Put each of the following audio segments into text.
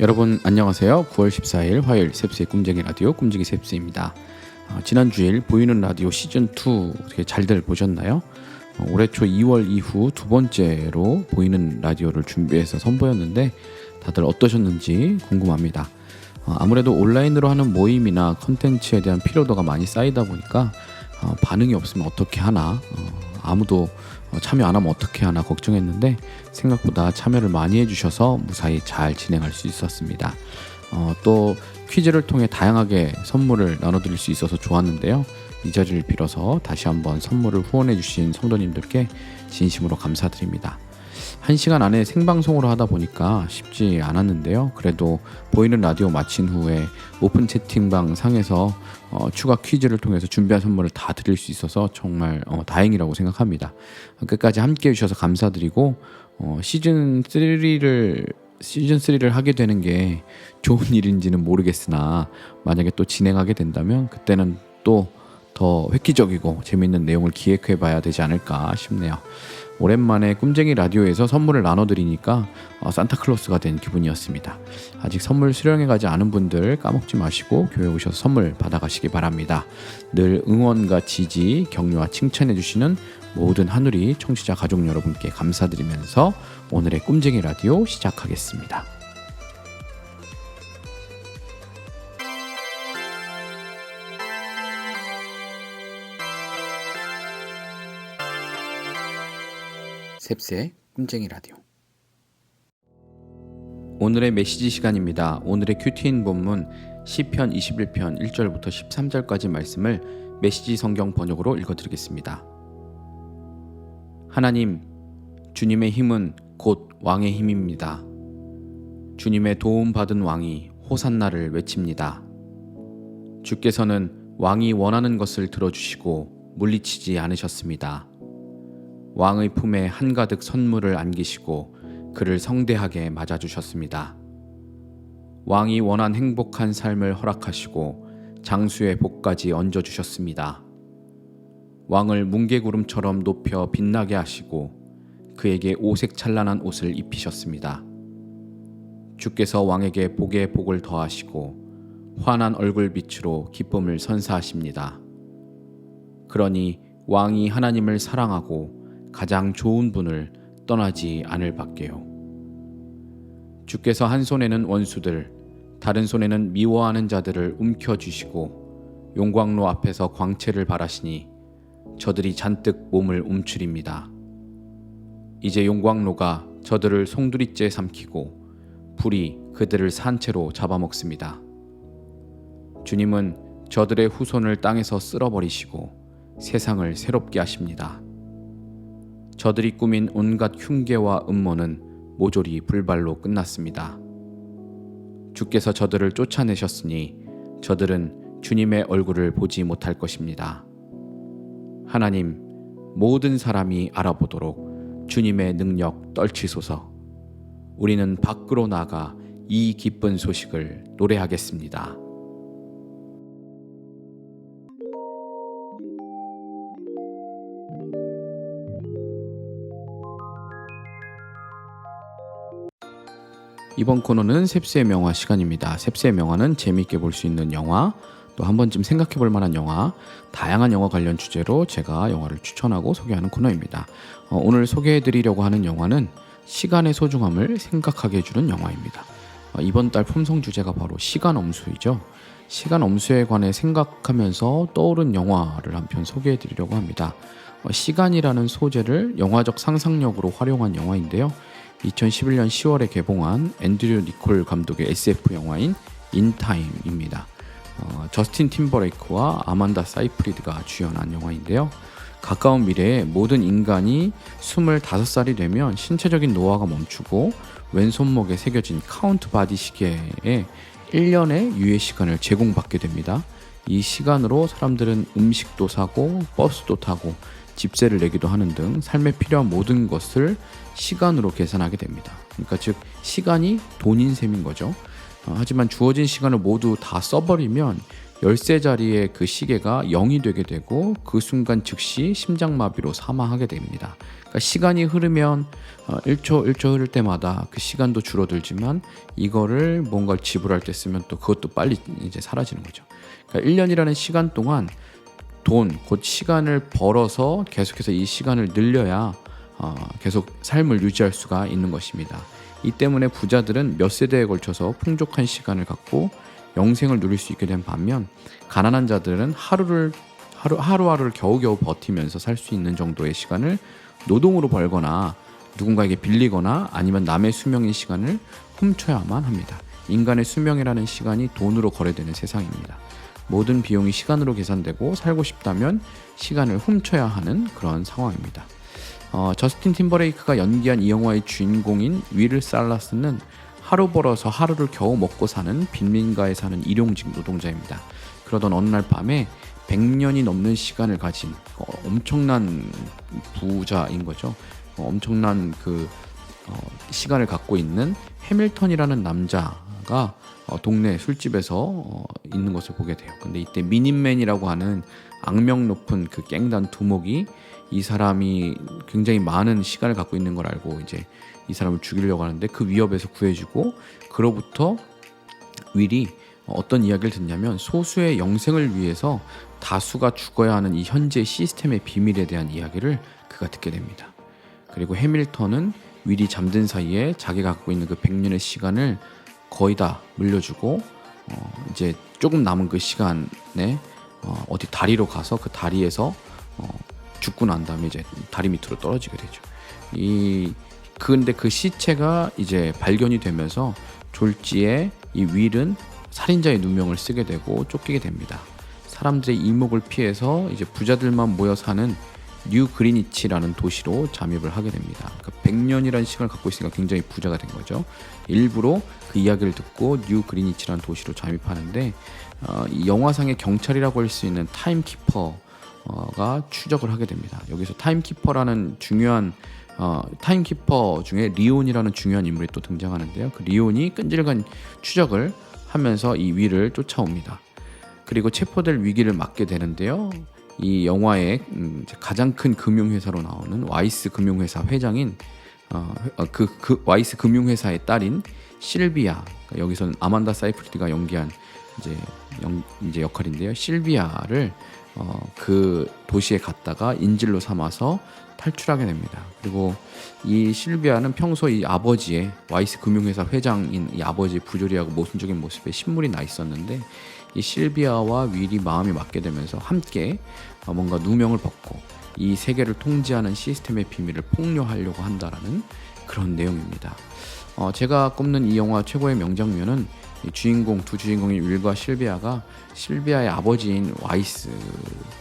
여러분 안녕하세요. 9월 14일 화요일 셉스의 꿈쟁이 라디오 꿈쟁이 셉스입니다. 어, 지난 주일 보이는 라디오 시즌 2 어떻게 잘들 보셨나요? 어, 올해 초 2월 이후 두 번째로 보이는 라디오를 준비해서 선보였는데 다들 어떠셨는지 궁금합니다. 어, 아무래도 온라인으로 하는 모임이나 컨텐츠에 대한 피로도가 많이 쌓이다 보니까 어, 반응이 없으면 어떻게 하나 어, 아무도 어, 참여 안 하면 어떻게 하나 걱정했는데 생각보다 참여를 많이 해주셔서 무사히 잘 진행할 수 있었습니다. 어, 또 퀴즈를 통해 다양하게 선물을 나눠드릴 수 있어서 좋았는데요. 이 자리를 빌어서 다시 한번 선물을 후원해주신 성도님들께 진심으로 감사드립니다. 한 시간 안에 생방송으로 하다 보니까 쉽지 않았는데요. 그래도 보이는 라디오 마친 후에 오픈 채팅방 상에서 어, 추가 퀴즈를 통해서 준비한 선물을 다 드릴 수 있어서 정말 어, 다행이라고 생각합니다. 끝까지 함께 해주셔서 감사드리고 어, 시즌 3를 시즌 3를 하게 되는 게 좋은 일인지는 모르겠으나 만약에 또 진행하게 된다면 그때는 또 더 획기적이고 재밌는 내용을 기획해 봐야 되지 않을까 싶네요. 오랜만에 꿈쟁이 라디오에서 선물을 나눠드리니까 어, 산타클로스가 된 기분이었습니다. 아직 선물 수령해 가지 않은 분들 까먹지 마시고 교회 오셔서 선물 받아가시기 바랍니다. 늘 응원과 지지, 격려와 칭찬해 주시는 모든 하늘이 청취자 가족 여러분께 감사드리면서 오늘의 꿈쟁이 라디오 시작하겠습니다. 셉스의 꿈쟁이 라디오 오늘의 메시지 시간입니다. 오늘의 큐티인 본문 시편 21편 1절부터 13절까지 말씀을 메시지 성경 번역으로 읽어드리겠습니다. 하나님, 주님의 힘은 곧 왕의 힘입니다. 주님의 도움 받은 왕이 호산나를 외칩니다. 주께서는 왕이 원하는 것을 들어주시고 물리치지 않으셨습니다. 왕의 품에 한가득 선물을 안기시고 그를 성대하게 맞아주셨습니다. 왕이 원한 행복한 삶을 허락하시고 장수의 복까지 얹어주셨습니다. 왕을 뭉게구름처럼 높여 빛나게 하시고 그에게 오색 찬란한 옷을 입히셨습니다. 주께서 왕에게 복에 복을 더하시고 환한 얼굴빛으로 기쁨을 선사하십니다. 그러니 왕이 하나님을 사랑하고 가장 좋은 분을 떠나지 않을 밖에요. 주께서 한 손에는 원수들, 다른 손에는 미워하는 자들을 움켜쥐시고 용광로 앞에서 광채를 바라시니 저들이 잔뜩 몸을 움츠립니다. 이제 용광로가 저들을 송두리째 삼키고 불이 그들을 산채로 잡아먹습니다. 주님은 저들의 후손을 땅에서 쓸어버리시고 세상을 새롭게 하십니다. 저들이 꾸민 온갖 흉계와 음모는 모조리 불발로 끝났습니다. 주께서 저들을 쫓아내셨으니 저들은 주님의 얼굴을 보지 못할 것입니다. 하나님, 모든 사람이 알아보도록 주님의 능력 떨치소서. 우리는 밖으로 나가 이 기쁜 소식을 노래하겠습니다. 이번 코너는 셉스의 명화 시간입니다. 셉스의 명화는 재미있게 볼 수 있는 영화, 또 한 번쯤 생각해 볼 만한 영화, 다양한 영화 관련 주제로 제가 영화를 추천하고 소개하는 코너입니다. 어, 오늘 소개해 드리려고 하는 영화는 시간의 소중함을 생각하게 해주는 영화입니다. 어, 이번 달 품성 주제가 바로 시간 엄수이죠. 시간 엄수에 관해 생각하면서 떠오른 영화를 한 편 소개해 드리려고 합니다. 어, 시간이라는 소재를 영화적 상상력으로 활용한 영화인데요. 2011년 10월에 개봉한 앤드류 니콜 감독의 SF 영화인 인타임입니다. 어, 저스틴 팀버레이크와 아만다 사이프리드가 주연한 영화인데요. 가까운 미래에 모든 인간이 25살이 되면 신체적인 노화가 멈추고 왼손목에 새겨진 카운트 바디 시계에 1년의 유예 시간을 제공받게 됩니다. 이 시간으로 사람들은 음식도 사고 버스도 타고 집세를 내기도 하는 등 삶에 필요한 모든 것을 시간으로 계산하게 됩니다. 그러니까 즉 시간이 돈인 셈인 거죠. 어, 하지만 주어진 시간을 모두 다 써버리면 열쇠 자리에 그 시계가 0이 되게 되고 그 순간 즉시 심장마비로 사망하게 됩니다. 그러니까 시간이 흐르면 어, 1초 1초 흐를 때마다 그 시간도 줄어들지만 이거를 뭔가를 지불할 때 쓰면 또 그것도 빨리 이제 사라지는 거죠. 그러니까 1년이라는 시간 동안 돈, 곧 시간을 벌어서 계속해서 이 시간을 늘려야 어, 계속 삶을 유지할 수가 있는 것입니다. 이 때문에 부자들은 몇 세대에 걸쳐서 풍족한 시간을 갖고 영생을 누릴 수 있게 된 반면 가난한 자들은 하루를 하루 하루하루를 겨우겨우 버티면서 살 수 있는 정도의 시간을 노동으로 벌거나 누군가에게 빌리거나 아니면 남의 수명의 시간을 훔쳐야만 합니다. 인간의 수명이라는 시간이 돈으로 거래되는 세상입니다. 모든 비용이 시간으로 계산되고 살고 싶다면 시간을 훔쳐야 하는 그런 상황입니다. 어, 저스틴 팀버레이크가 연기한 이 영화의 주인공인 윌 살라스는 하루 벌어서 하루를 겨우 먹고 사는 빈민가에 사는 일용직 노동자입니다. 그러던 어느 날 밤에 100년이 넘는 시간을 가진 어, 엄청난 부자인 거죠. 어, 엄청난 그 어, 시간을 갖고 있는 해밀턴이라는 남자 가 어, 동네 술집에서 어, 있는 것을 보게 돼요. 근데 이때 미닌맨이라고 하는 악명 높은 그 깽단 두목이 이 사람이 굉장히 많은 시간을 갖고 있는 걸 알고 이제 이 사람을 죽이려고 하는데 그 위협에서 구해주고 그로부터 윌이 어떤 이야기를 듣냐면 소수의 영생을 위해서 다수가 죽어야 하는 이 현재 시스템의 비밀에 대한 이야기를 그가 듣게 됩니다. 그리고 해밀턴은 윌이 잠든 사이에 자기가 갖고 있는 그 100년의 시간을 거의 다 물려주고 어 이제 조금 남은 그 시간에 어 어디 다리로 가서 그 다리에서 어 죽고 난 다음에 이제 다리 밑으로 떨어지게 되죠. 이 근데 그 시체가 이제 발견이 되면서 졸지에 이 윌은 살인자의 누명을 쓰게 되고 쫓기게 됩니다. 사람들의 이목을 피해서 이제 부자들만 모여 사는 뉴 그리니치라는 도시로 잠입을 하게 됩니다. 그 100년이라는 시간을 갖고 있으니까 굉장히 부자가 된 거죠. 일부러 그 이야기를 듣고 뉴 그리니치라는 도시로 잠입하는데 어, 이 영화상의 경찰이라고 할 수 있는 타임키퍼가 추적을 하게 됩니다. 여기서 타임키퍼라는 중요한 어, 타임키퍼 중에 리온이라는 중요한 인물이 또 등장하는데요. 그 리온이 끈질긴 추적을 하면서 이 위를 쫓아옵니다. 그리고 체포될 위기를 맞게 되는데요. 이 영화의 음, 가장 큰 금융회사로 나오는 와이스 금융회사 회장인 어, 그, 그 와이스 금융회사의 딸인 실비아 그러니까 여기서는 아만다 사이프리드가 연기한 이제 영, 이제 역할인데요. 실비아를 어, 그 도시에 갔다가 인질로 삼아서 탈출하게 됩니다. 그리고 이 실비아는 평소 이 아버지의 와이스 금융회사 회장인 이 아버지의 부조리하고 모순적인 모습에 신물이 나 있었는데 이 실비아와 윌이 마음이 맞게 되면서 함께 어, 뭔가 누명을 벗고 이 세계를 통제하는 시스템의 비밀을 폭로하려고 한다라는 그런 내용입니다. 어, 제가 꼽는 이 영화 최고의 명장면은 이 주인공 두 주인공인 윌과 실비아가 실비아의 아버지인 와이스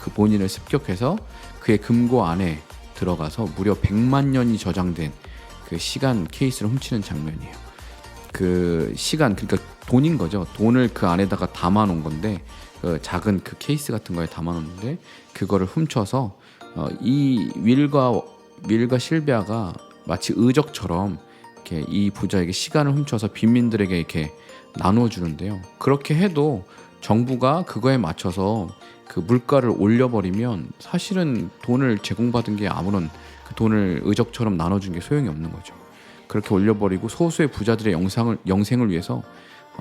그 본인을 습격해서 그의 금고 안에 들어가서 무려 100만 년이 저장된 그 시간 케이스를 훔치는 장면이에요. 그 시간 그러니까 돈인 거죠. 돈을 그 안에다가 담아 놓은 건데 그 작은 그 케이스 같은 거에 담아 놓는데 그거를 훔쳐서 어, 이 윌과 윌과 실비아가 마치 의적처럼 이렇게 이 부자에게 시간을 훔쳐서 빈민들에게 이렇게 나누어 주는데요. 그렇게 해도 정부가 그거에 맞춰서 그 물가를 올려버리면 사실은 돈을 제공받은 게 아무런 그 돈을 의적처럼 나눠준 게 소용이 없는 거죠. 그렇게 올려버리고 소수의 부자들의 영상을 영생을 위해서 어,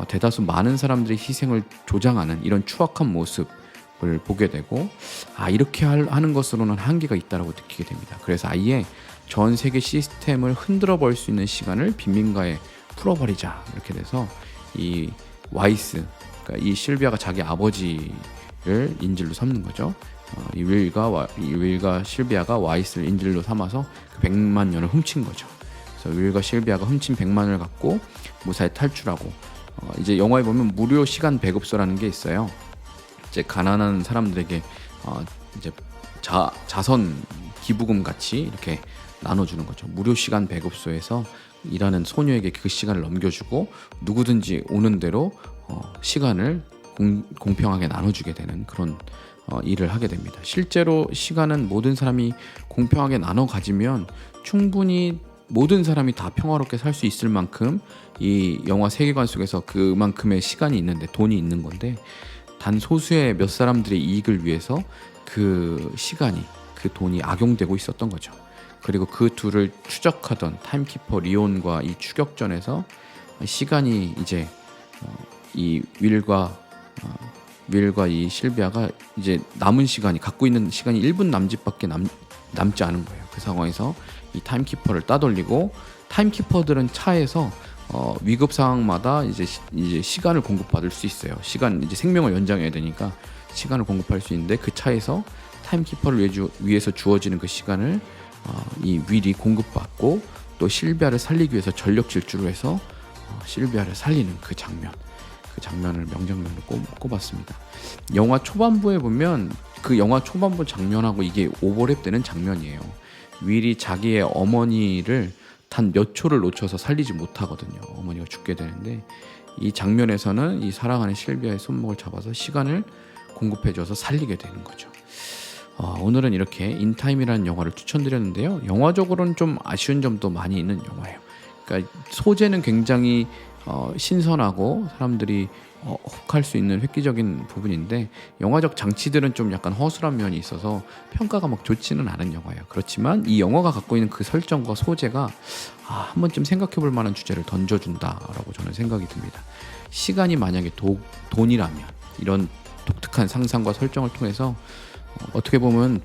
대다수 많은 사람들의 희생을 조장하는 이런 추악한 모습을 보게 되고 아 이렇게 할, 하는 것으로는 한계가 있다라고 느끼게 됩니다. 그래서 아예 전 세계 시스템을 흔들어 버릴 수 있는 시간을 빈민가에 풀어버리자 이렇게 돼서 이 와이스 그러니까 이 실비아가 자기 아버지 를 인질로 삼는 거죠. 어, 이 윌과 와, 이 윌과 실비아가 와이스를 인질로 삼아서 그 100만 년을 훔친 거죠. 그래서 윌과 실비아가 훔친 100만을 갖고 무사히 탈출하고 어, 이제 영화에 보면 무료 시간 배급소라는 게 있어요. 이제 가난한 사람들에게 어, 이제 자, 자선 기부금 같이 이렇게 나눠주는 거죠. 무료 시간 배급소에서 일하는 소녀에게 그 시간을 넘겨주고 누구든지 오는 대로 어, 시간을 공, 공평하게 나눠주게 되는 그런 어, 일을 하게 됩니다. 실제로 시간은 모든 사람이 공평하게 나눠 가지면 충분히 모든 사람이 다 평화롭게 살 수 있을 만큼 이 영화 세계관 속에서 그만큼의 시간이 있는데 돈이 있는 건데 단 소수의 몇 사람들의 이익을 위해서 그 시간이 그 돈이 악용되고 있었던 거죠. 그리고 그 둘을 추적하던 타임키퍼 리온과 이 추격전에서 시간이 이제 어, 이 윌과 어, 윌과 이 실비아가 이제 남은 시간이 갖고 있는 시간이 1분 남짓밖에 남, 남지 않은 거예요. 그 상황에서 이 타임키퍼를 따돌리고 타임키퍼들은 차에서 어, 위급 상황마다 이제 시, 이제 시간을 공급받을 수 있어요. 시간 이제 생명을 연장해야 되니까 시간을 공급할 수 있는데 그 차에서 타임키퍼를 위해 주, 위해서 주어지는 그 시간을 어, 이 윌이 공급받고 또 실비아를 살리기 위해서 전력 질주를 해서 어, 실비아를 살리는 그 장면. 그 장면을 명장면으로 꼽, 꼽았습니다. 영화 초반부에 보면 그 영화 초반부 장면하고 이게 오버랩되는 장면이에요. 윌이 자기의 어머니를 단 몇 초를 놓쳐서 살리지 못하거든요. 어머니가 죽게 되는데 이 장면에서는 이 사랑하는 실비아의 손목을 잡아서 시간을 공급해줘서 살리게 되는 거죠. 어, 오늘은 이렇게 인타임이라는 영화를 추천드렸는데요. 영화적으로는 좀 아쉬운 점도 많이 있는 영화예요. 그러니까 소재는 굉장히 어, 신선하고 사람들이 어, 혹할 수 있는 획기적인 부분인데 영화적 장치들은 좀 약간 허술한 면이 있어서 평가가 막 좋지는 않은 영화예요. 그렇지만 이 영화가 갖고 있는 그 설정과 소재가 아, 한 번쯤 생각해 볼 만한 주제를 던져준다라고 저는 생각이 듭니다. 시간이 만약에 도, 돈이라면 이런 독특한 상상과 설정을 통해서 어, 어떻게 보면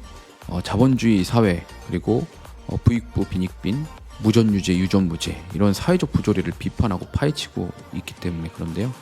어, 자본주의 사회 그리고 어, 부익부 빈익빈 무전유죄 유전무죄 이런 사회적 부조리를 비판하고 파헤치고 있기 때문에 그런데요.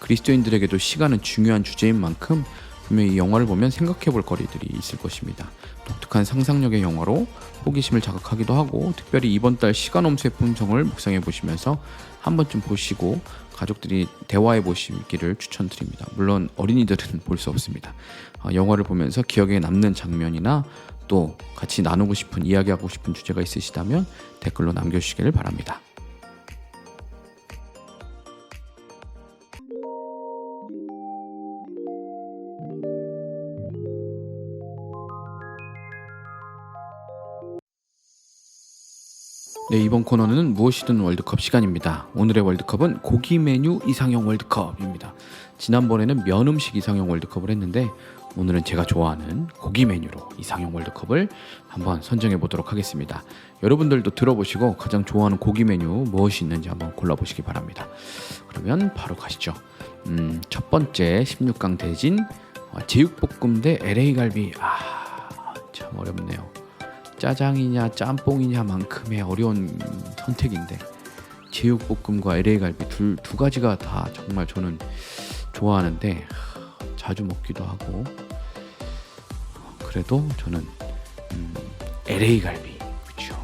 그리스도인들에게도 시간은 중요한 주제인 만큼 분명히 이 영화를 보면 생각해 볼 거리들이 있을 것입니다. 독특한 상상력의 영화로 호기심을 자극하기도 하고 특별히 이번 달 시간 홈수의 품성을 묵상해 보시면서 한 번쯤 보시고 가족들이 대화해 보시기를 추천드립니다. 물론 어린이들은 볼 수 없습니다. 어, 영화를 보면서 기억에 남는 장면이나 또 같이 나누고 싶은 이야기하고 싶은 주제가 있으시다면 댓글로 남겨주시기를 바랍니다. 네, 이번 코너는 무엇이든 월드컵 시간입니다. 오늘의 월드컵은 고기 메뉴 이상형 월드컵입니다. 지난번에는 면 음식 이상형 월드컵을 했는데 오늘은 제가 좋아하는 고기 메뉴로 이상형 월드컵을 한번 선정해 보도록 하겠습니다. 여러분들도 들어보시고 가장 좋아하는 고기 메뉴 무엇이 있는지 한번 골라보시기 바랍니다. 그러면 바로 가시죠. 음, 첫 번째 16강 대진 어, 제육볶음 대 LA 갈비. 아, 참 어렵네요. 짜장이냐 짬뽕이냐만큼의 어려운 선택인데 제육볶음과 LA 갈비 둘, 두 가지가 다 정말 저는 좋아하는데 자주 먹기도 하고. 그래도 저는 음, LA 갈비 그렇죠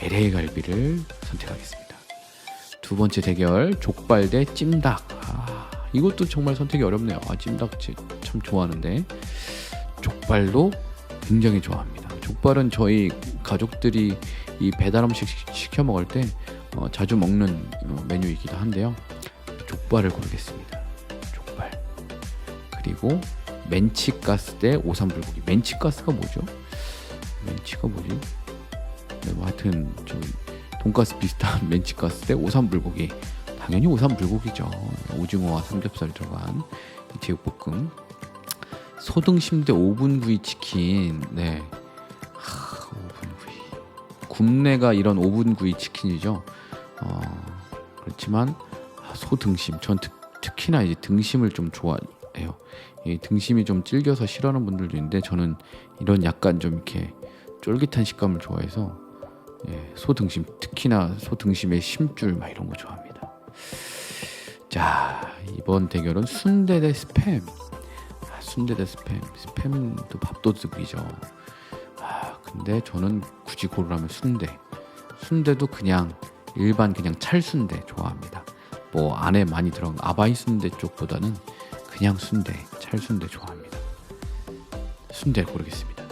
LA 갈비를 선택하겠습니다. 두 번째 대결 족발 대 찜닭. 아, 이것도 정말 선택이 어렵네요. 아, 찜닭 참 좋아하는데. 족발도 굉장히 좋아합니다 족발은 저희 가족들이 이 배달 음식 시켜 먹을 때 어, 자주 먹는 어, 메뉴이기도 한데요. 족발을 고르겠습니다. 족발. 그리고 멘치가스 대 오삼불고기. 멘치가스가 뭐죠? 멘치가 뭐지? 네, 뭐 하여튼 좀 돈가스 비슷한 멘치가스 대 오삼불고기. 당연히 오삼불고기죠. 오징어와 삼겹살 들어간 제육볶음. 소등심 대 오븐구이 치킨. 네. 굽내가 이런 오븐 구이 치킨이죠. 어, 그렇지만 소 등심, 전 특, 특히나 이제 등심을 좀 좋아해요. 이 등심이 좀 질겨서 싫어하는 분들도 있는데 저는 이런 약간 좀 이렇게 쫄깃한 식감을 좋아해서 예, 소 등심, 특히나 소 등심의 심줄 막 이런 거 좋아합니다. 자 이번 대결은 순대 대 스팸. 아, 순대 대 스팸. 스팸도 밥도둑이죠. 근데 저는 굳이 고르라면 순대. 순대도 그냥 일반 그냥 찰순대 좋아합니다. 뭐 안에 많이 들어간 아바이 순대 쪽보다는 그냥 순대, 찰순대 좋아합니다. 순대 고르겠습니다.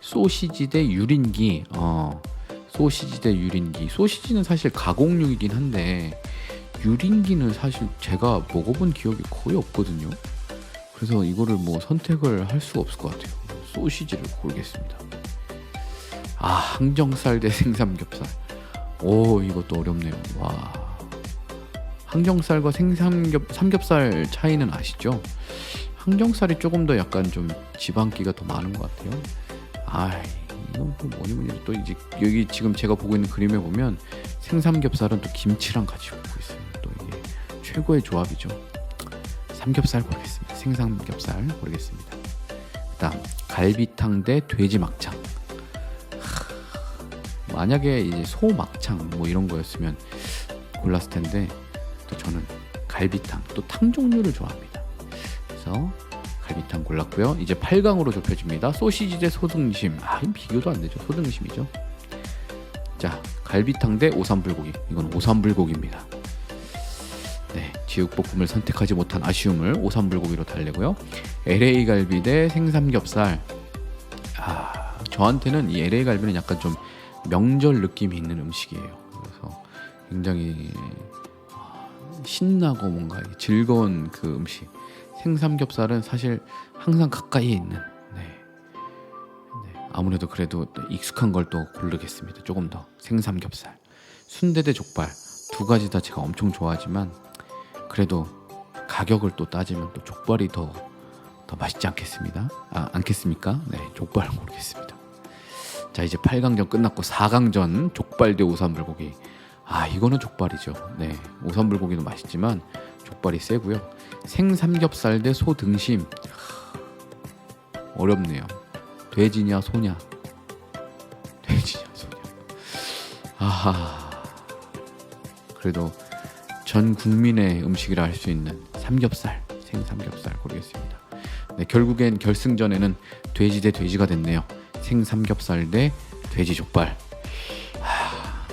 소시지 대 유린기. 어, 소시지 대 유린기. 소시지는 사실 가공육이긴 한데 유린기는 사실 제가 먹어본 기억이 거의 없거든요. 그래서 이거를 뭐 선택을 할 수가 없을 것 같아요. 소시지를 고르겠습니다. 아 항정살 대 생삼겹살. 오 이것도 어렵네요. 와 항정살과 생삼겹 삼겹살 차이는 아시죠? 항정살이 조금 더 약간 좀 지방기가 더 많은 것 같아요. 아, 이건 또 뭐니 뭐니 또 이제 여기 지금 제가 보고 있는 그림에 보면 생삼겹살은 또 김치랑 같이 먹고 있어요. 또 이게 최고의 조합이죠. 삼겹살 고르겠습니다. 생삼겹살 고르겠습니다. 그다음 갈비탕 대 돼지 막창. 하, 만약에 이제 소 막창 뭐 이런 거였으면 골랐을 텐데 또 저는 갈비탕 또 탕 종류를 좋아합니다. 그래서 갈비탕 골랐고요. 이제 8강으로 좁혀집니다. 소시지 대 소등심. 아, 비교도 안 되죠. 소등심이죠. 자, 갈비탕 대 오삼불고기. 이건 오삼불고기입니다. 네, 지육볶음을 선택하지 못한 아쉬움을 오삼 불고기로 달래고요. LA 갈비 대 생삼겹살. 아, 저한테는 이 LA 갈비는 약간 좀 명절 느낌이 있는 음식이에요. 그래서 굉장히 아, 신나고 뭔가 즐거운 그 음식. 생삼겹살은 사실 항상 가까이에 있는. 네. 네, 아무래도 그래도 또 익숙한 걸 또 고르겠습니다. 조금 더 생삼겹살. 순대 대 족발 두 가지 다 제가 엄청 좋아하지만 그래도 가격을 또 따지면 또 족발이 더 더 맛있지 않겠습니다. 아, 않겠습니까? 네, 족발 고르겠습니다. 자, 이제 8강전 끝났고 4강전 족발 대 오삼불고기. 아, 이거는 족발이죠. 네, 오삼불고기도 맛있지만 족발이 세고요. 생삼겹살 대 소 등심. 하, 어렵네요. 돼지냐 소냐? 돼지냐 소냐? 아하. 그래도 전 국민의 음식이라 할 수 있는 삼겹살, 생삼겹살 고르겠습니다. 네, 결국엔 결승전에는 돼지 대 돼지가 됐네요. 생삼겹살 대 돼지 족발. 하,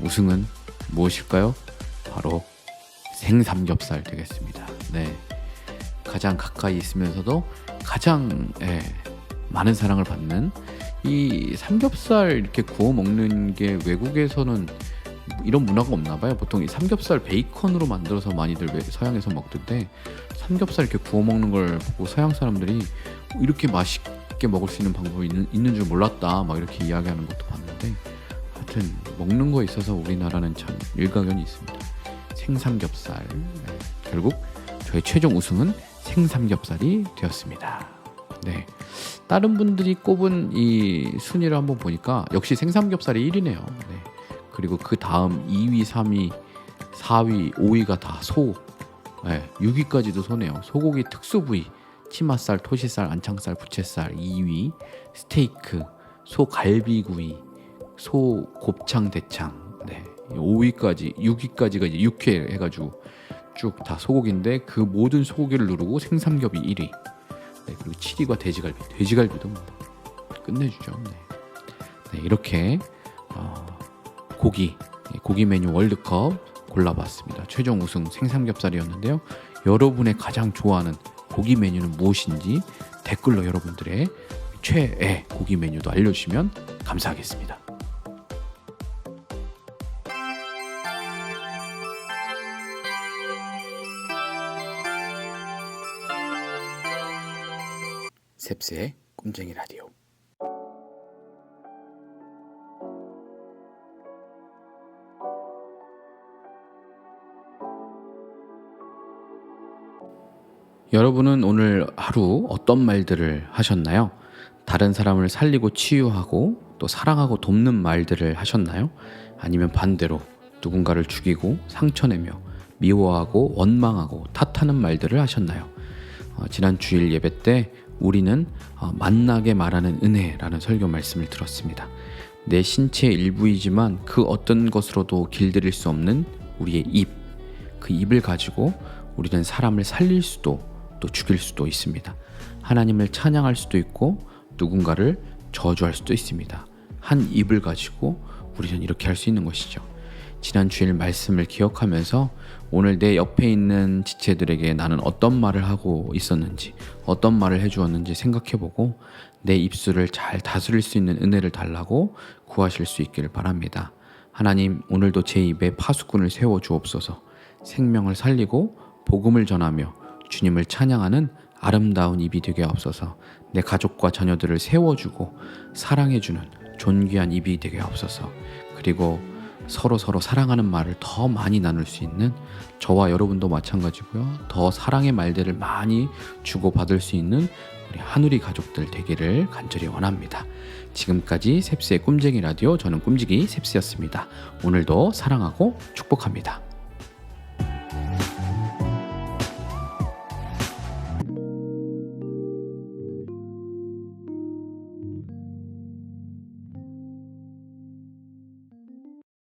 우승은 무엇일까요? 바로 생삼겹살 되겠습니다. 네, 가장 가까이 있으면서도 가장 예, 많은 사랑을 받는 이 삼겹살 이렇게 구워 먹는 게 외국에서는 이런 문화가 없나 봐요. 보통 이 삼겹살 베이컨으로 만들어서 많이들 외- 서양에서 먹던데 삼겹살 이렇게 구워 먹는 걸 보고 서양 사람들이 이렇게 맛있게 먹을 수 있는 방법이 있는, 있는 줄 몰랐다. 막 이렇게 이야기하는 것도 봤는데 하여튼 먹는 거에 있어서 우리나라는 참 일가견이 있습니다. 생삼겹살. 네, 결국 저의 최종 우승은 생삼겹살이 되었습니다. 네. 다른 분들이 꼽은 이 순위를 한번 보니까 역시 생삼겹살이 1위네요. 네. 그리고 그 다음 2위, 3위, 4위, 5위가 다 소. 네, 6위까지도 소네요. 소고기 특수 부위, 치맛살, 토시살, 안창살, 부채살 2위, 스테이크, 소 갈비구이, 소 곱창 대창. 네. 5위까지, 6위까지가 이제 6회 해 가지고 쭉 다 소고기인데 그 모든 소고기를 누르고 생삼겹이 1위. 네, 그리고 7위가 돼지갈비. 돼지갈비도 뭐 끝내주죠. 네. 네, 이렇게 어, 고기 예, 고기 메뉴 월드컵 골라봤습니다. 최종 우승 생삼겹살이었는데요. 여러분의 가장 좋아하는 고기 메뉴는 무엇인지 댓글로 여러분들의 최애 고기 메뉴도 알려주시면 감사하겠습니다. 셉스의 꿈쟁이 라디오. 여러분은 오늘 하루 어떤 말들을 하셨나요? 다른 사람을 살리고 치유하고 또 사랑하고 돕는 말들을 하셨나요? 아니면 반대로 누군가를 죽이고 상처내며 미워하고 원망하고 탓하는 말들을 하셨나요? 어, 지난 주일 예배 때 우리는 어, 만나게 말하는 은혜라는 설교 말씀을 들었습니다. 내 신체의 일부이지만 그 어떤 것으로도 길들일 수 없는 우리의 입, 그 입을 가지고 우리는 사람을 살릴 수도 또 죽일 수도 있습니다. 하나님을 찬양할 수도 있고 누군가를 저주할 수도 있습니다. 한 입을 가지고 우리는 이렇게 할 수 있는 것이죠. 지난 주일 말씀을 기억하면서 오늘 내 옆에 있는 지체들에게 나는 어떤 말을 하고 있었는지, 어떤 말을 해주었는지 생각해보고 내 입술을 잘 다스릴 수 있는 은혜를 달라고 구하실 수 있기를 바랍니다. 하나님, 오늘도 제 입에 파수꾼을 세워 주옵소서. 생명을 살리고 복음을 전하며 주님을 찬양하는 아름다운 입이 되게 없어서 내 가족과 자녀들을 세워주고 사랑해주는 존귀한 입이 되게 없어서 그리고 서로 서로 사랑하는 말을 더 많이 나눌 수 있는 저와 여러분도 마찬가지고요. 더 사랑의 말들을 많이 주고받을 수 있는 우리 하누리 가족들 되기를 간절히 원합니다. 지금까지 셉스의 꿈쟁이 라디오 저는 꿈지기 셉스였습니다. 오늘도 사랑하고 축복합니다.